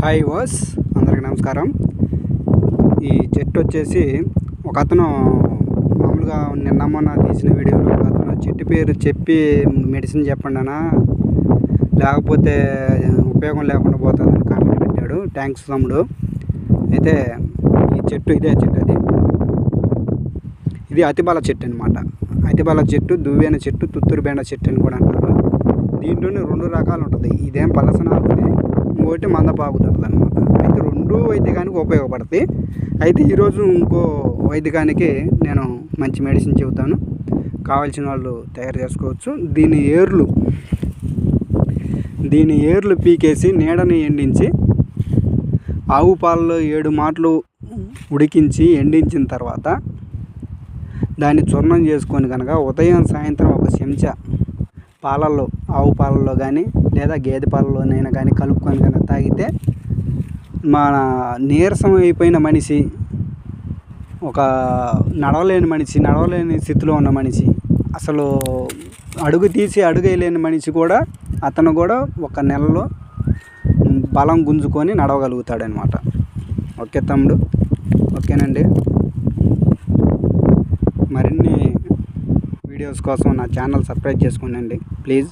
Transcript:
Hi was అందరికి నమస్కారం. ఈ చెట్టు వచ్చేసి ఒక అతను మామూలుగా నిన్న మొన్న తీసిన వీడియోలో ఒక అతను చెట్టు పేరు చెప్పి మెడిసిన్ చెప్పండి అన్న లేకపోతే ఉపయోగం లేకుండా పోతుందని కామెంట్ పెట్టాడు. థ్యాంక్స్ తమ్ముడు. అయితే ఈ చెట్టు ఇదే చెట్టు అది. ఇది అతిబల చెట్టు అనమాట అతిబల చెట్టు దువ్వెన చెట్టు తుత్తూరు బెండ చెట్టు అని కూడా అంటారు. దీంట్లోనే రెండు రకాలు ఉంటుంది ఇదేం పలసనాకుది ఇంకోటి మందపాకుతుంది అనమాట అయితే రెండు వైద్యకానికి ఉపయోగపడతాయి. అయితే ఈరోజు ఇంకో వైద్యకానికి నేను మంచి మెడిసిన్ చెబుతాను. కావాల్సిన వాళ్ళు తయారు చేసుకోవచ్చు. దీని ఏర్లు దీని ఏర్లు పీకేసి నీడని ఎండించి ఆవు పాలలో ఏడు మాటలు ఉడికించి ఎండించిన తర్వాత దాన్ని చూర్ణం చేసుకొని కనుక ఉదయం సాయంత్రం ఒక చెంచా పాలల్లో ఆవు పాలల్లో కానీ లేదా గేదె పాలలోనైనా కానీ కలుపుకొని కనుక తాగితే మన నీరసం అయిపోయిన మనిషి ఒక నడవలేని మనిషి నడవలేని స్థితిలో ఉన్న మనిషి అసలు అడుగు తీసి అడుగేయలేని మనిషి కూడా అతను కూడా ఒక నెలలో బలం గుంజుకొని నడవగలుగుతాడనమాట. ఓకే తమ్ముడు? ఓకేనండి. మరిన్ని వీడియోస్ కోసం నా ఛానల్ సబ్స్క్రైబ్ చేసుకోండి ప్లీజ్.